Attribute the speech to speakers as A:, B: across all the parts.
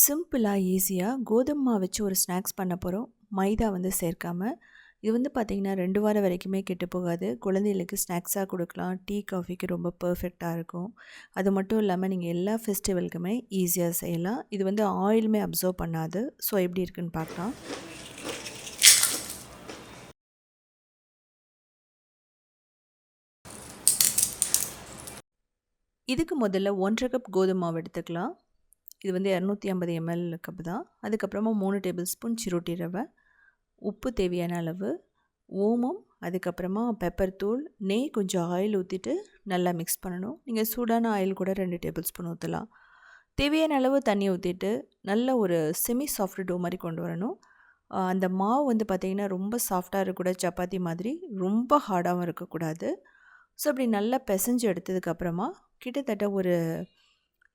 A: சிம்பிளாக ஈஸியாக கோதுமை மாவு வச்சு ஒரு ஸ்நாக்ஸ் பண்ண போகிறோம் மைதா வந்து சேர்க்காமல் இது வந்து பார்த்திங்கன்னா ரெண்டு வாரம் வரைக்குமே கெட்டு போகாது. குழந்தைகளுக்கு ஸ்நாக்ஸாக கொடுக்கலாம். டீ காஃபிக்கு ரொம்ப பர்ஃபெக்டாக இருக்கும். அது மட்டும் இல்லாமல் நீங்கள் எல்லா ஃபெஸ்டிவலுக்குமே ஈஸியாக செய்யலாம். இது வந்து ஆயிலுமே அப்சர்வ் பண்ணாது. ஸோ எப்படி இருக்குன்னு பார்க்கலாம் இதுக்கு முதல்ல ஒன்றரை கப் கோதுமை மாவு எடுத்துக்கலாம். இது வந்து இரநூத்தி ஐம்பது எம்எல் கப் தான். அதுக்கப்புறமா மூணு டேபிள் ஸ்பூன் சிரோட்டி ரவை உப்பு தேவையான அளவு ஓமம் அதுக்கப்புறமா பெப்பர் தூள் நெய் கொஞ்சம் ஆயில் ஊற்றிட்டு நல்லா மிக்ஸ் பண்ணணும். நீங்கள் சூடான ஆயில் கூட ரெண்டு டேபிள் ஸ்பூன் ஊற்றலாம் தேவையான அளவு தண்ணி ஊற்றிட்டு நல்ல ஒரு செமி சாஃப்ட் டோ மாதிரி கொண்டு வரணும். அந்த மாவு வந்து பார்த்திங்கன்னா ரொம்ப சாஃப்டாக இருக்கக்கூடாது சப்பாத்தி மாதிரி ரொம்ப ஹார்டாகவும் இருக்கக்கூடாது. ஸோ அப்படி நல்லா பிசைஞ்சு எடுத்ததுக்கப்புறமா கிட்டத்தட்ட ஒரு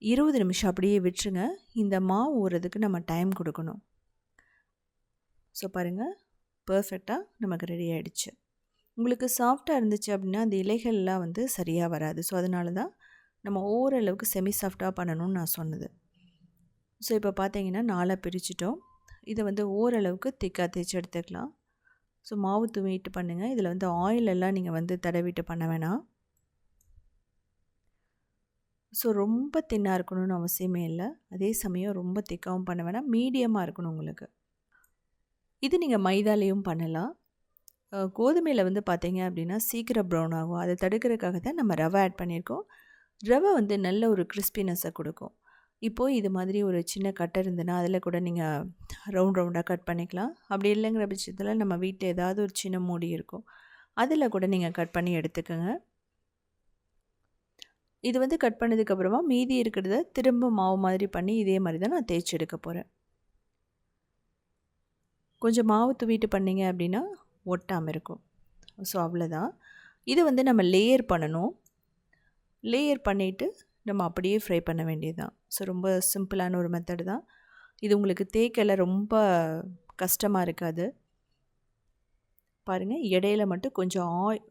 A: இருபது நிமிஷம் அப்படியே விட்டுருங்க. இந்த மாவு ஊறுறதுக்கு நம்ம டைம் கொடுக்கணும். ஸோ பாருங்கள் பர்ஃபெக்டாக நமக்கு ரெடி ஆகிடுச்சு உங்களுக்கு சாஃப்டாக இருந்துச்சு அப்படின்னா அந்த இலைகள்லாம் வந்து சரியாக வராது. ஸோ அதனால தான் நம்ம ஓரளவுக்கு செமி சாஃப்டாக பண்ணணும்னு நான் சொன்னது. ஸோ இப்போ பார்த்தீங்கன்னா நாளாக பிரிச்சிட்டோம். இதை வந்து ஓரளவுக்கு திக்காக தேய்ச்சி எடுத்துக்கலாம். ஸோ மாவு தூவிட்டு பண்ணுங்கள் இதில் வந்து ஆயில் எல்லாம் நீங்கள் வந்து தடவிட்டு பண்ண வேணாம். ஸோ ரொம்ப தின்னாக இருக்கணும்னு அவசியமே இல்லை. அதே சமயம் ரொம்ப திக்காகவும் பண்ண வேணாம். மீடியமாக இருக்கணும் உங்களுக்கு. இது நீங்கள் மைதாலேயும் பண்ணலாம். கோதுமையில் வந்து பார்த்தீங்க அப்படின்னா சீக்கிரம் ப்ரௌன் ஆகும். அதை தடுக்கிறதுக்காக தான் நம்ம ரவை ஆட் பண்ணியிருக்கோம். ரவை வந்து நல்ல ஒரு கிறிஸ்பினஸை கொடுக்கும். இப்போது இது மாதிரி ஒரு சின்ன கட்டை இருந்ததுன்னா அதில் கூட நீங்கள் ரவுண்ட் ரவுண்டாக கட் பண்ணிக்கலாம். அப்படி இல்லைங்கிற பட்சத்தில் நம்ம வீட்டில் ஏதாவது ஒரு சின்ன மூடி இருக்கும். அதில் கூட நீங்கள் கட் பண்ணி எடுத்துக்கோங்க. இது வந்து கட் பண்ணதுக்கப்புறமா மீதி இருக்கிறத திரும்ப மாவு மாதிரி பண்ணி இதே மாதிரி தான் நான் தேய்ச்சி எடுக்க போகிறேன் கொஞ்சம் மாவு துவிட்டு பண்ணிங்க அப்படின்னா ஒட்டாமல் இருக்கும். ஸோ அவ்வளோதான் இதை வந்து நம்ம லேயர் பண்ணணும். லேயர் பண்ணிவிட்டு நம்ம அப்படியே ஃப்ரை பண்ண வேண்டியது தான் ஸோ ரொம்ப சிம்பிளான ஒரு மெத்தடு தான். இது உங்களுக்கு தேய்க்கல ரொம்ப கஷ்டமாக இருக்காது. பாருங்கள் இடையில மட்டும் கொஞ்சம் ஆய்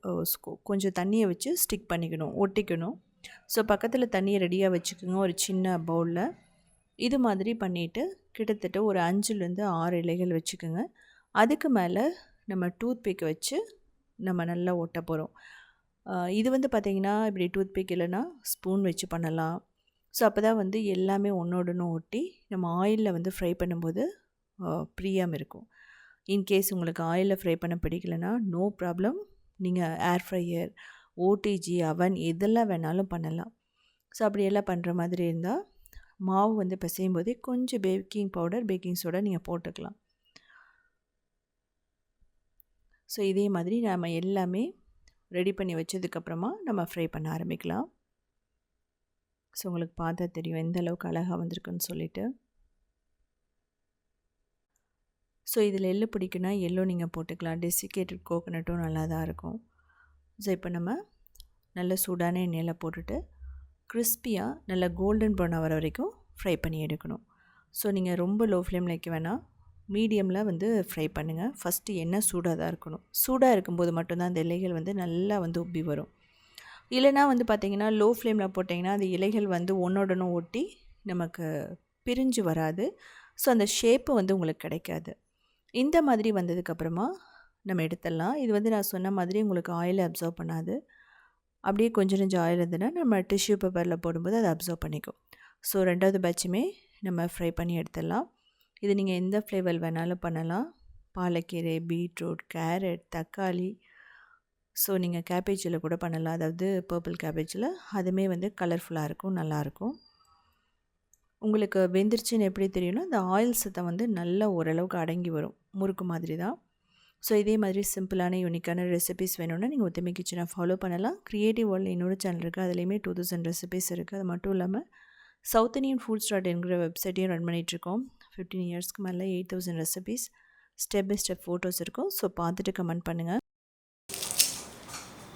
A: கொஞ்சம் தண்ணியை வச்சு ஸ்டிக் பண்ணிக்கணும் ஒட்டிக்கணும். ஸோ பக்கத்தில் தண்ணியை ரெடியாக வச்சுக்கோங்க. ஒரு சின்ன பவுலில் இது மாதிரி பண்ணிவிட்டு கிட்டத்தட்ட ஒரு அஞ்சுலேருந்து ஆறு இலைகள் வச்சுக்கோங்க. அதுக்கு மேலே நம்ம டூத் பிக் வச்சு நம்ம நல்லா ஒட்ட போகிறோம் இது வந்து பார்த்திங்கன்னா இப்படி டூத் பிக் இல்லைன்னா ஸ்பூன் வச்சு பண்ணலாம். ஸோ அப்போ தான் வந்து எல்லாமே ஒன்றோடனும் ஒட்டி நம்ம ஆயிலில் வந்து ஃப்ரை பண்ணும்போது ஃப்ரீயாக இருக்கும். இன்கேஸ் உங்களுக்கு ஆயிலில் ஃப்ரை பண்ண பிடிக்கலனா நோ ப்ராப்ளம் நீங்கள் ஏர் ஃப்ரையர் ஓடிஜி அவன் எதெல்லாம் வேணாலும் பண்ணலாம். ஸோ அப்படியெல்லாம் பண்ணுற மாதிரி இருந்தால் மாவு வந்து பிசையும் போதே கொஞ்சம் பேக்கிங் பவுடர் பேக்கிங் சோடா நீங்கள் போட்டுக்கலாம். ஸோ இதே மாதிரி நம்ம எல்லாமே ரெடி பண்ணி வச்சதுக்கப்புறமா நம்ம ஃப்ரை பண்ண ஆரம்பிக்கலாம். ஸோ உங்களுக்கு பார்த்தா தெரியும் எந்த அளவுக்கு அழகாக வந்திருக்குன்னு சொல்லிவிட்டு ஸோ இதில் எள்ளு பிடிக்குன்னா எள்ளோ நீங்கள் போட்டுக்கலாம். டெசிகேட்டட் கோகோனட்டும் நல்லா தான் இருக்கும். ஸோ இப்போ நம்ம நல்ல சூடான எண்ணெயில் போட்டுட்டு கிறிஸ்பியாக நல்ல கோல்டன் ப்ரௌன் வர வரைக்கும் ஃப்ரை பண்ணி எடுக்கணும். ஸோ நீங்கள் ரொம்ப லோ ஃப்ளேமில் வைக்க வேணாம். மீடியமில் வந்து ஃப்ரை பண்ணுங்கள் ஃபஸ்ட்டு எண்ணெய் சூடாக தான் இருக்கணும். சூடாக இருக்கும்போது மட்டும்தான் அந்த இலைகள் வந்து நல்லா வந்து உப்பி வரும். இல்லைனா வந்து பார்த்திங்கன்னா லோ ஃப்ளேமில் போட்டிங்கன்னா அந்த இலைகள் வந்து ஒன்றோடனும் ஒட்டி நமக்கு பிரிஞ்சு வராது. ஸோ அந்த ஷேப்பு வந்து உங்களுக்கு கிடைக்காது. இந்த மாதிரி வந்ததுக்கப்புறமா நம்ம எடுத்துடலாம். இது வந்து நான் சொன்ன மாதிரி உங்களுக்கு ஆயில் அப்சர்வ் பண்ணாது. அப்படியே கொஞ்சம் கொஞ்சம் ஆயில் இருந்ததுன்னா நம்ம டிஷ்யூ பேப்பரில் போடும்போது அதை அப்சர்வ் பண்ணிக்கும். ஸோ ரெண்டாவது பேட்சுமே நம்ம ஃப்ரை பண்ணி எடுத்துடலாம். இது நீங்கள் எந்த ஃப்ளேவர் வேணாலும் பண்ணலாம். பாலக்கீரை பீட்ரூட் கேரட் தக்காளி. ஸோ நீங்கள் கேபேஜில் கூட பண்ணலாம். அதாவது பர்பிள் கேபேஜில் அதுவுமே வந்து கலர்ஃபுல்லாக இருக்கும் நல்லாயிருக்கும் உங்களுக்கு வெந்துருச்சுன்னு எப்படி தெரியும்னா அந்த ஆயில் சத்தம் வந்து நல்லா ஓரளவுக்கு அடங்கி வரும். முறுக்கு மாதிரி தான். ஸோ இதே மாதிரி சிம்பிளான யூனிக்கான ரெசிபிஸ் வேணும்னா நீங்கள் ஒத்துமை கிச்சனை ஃபாலோ பண்ணலாம். க்ரியேட்டிவ் வேர்ல்டு இன்னொரு சேனல் இருக்குது அதுலேயுமே டூ தௌசண்ட் ரெசிபிஸ் இருக்குது அது மட்டும் இல்லாமல் சவுத் இண்டியன் ஃபுட்ஸ் டாட் என்கிற வெப்சைட்டையும் ரன் பண்ணிகிட்ருக்கோம் ஃபிஃப்டீன் இயர்ஸ்க்கு மேலே eight thousand recipes step by step photos இருக்கும். ஸோ பார்த்துட்டு கமெண்ட் பண்ணுங்கள்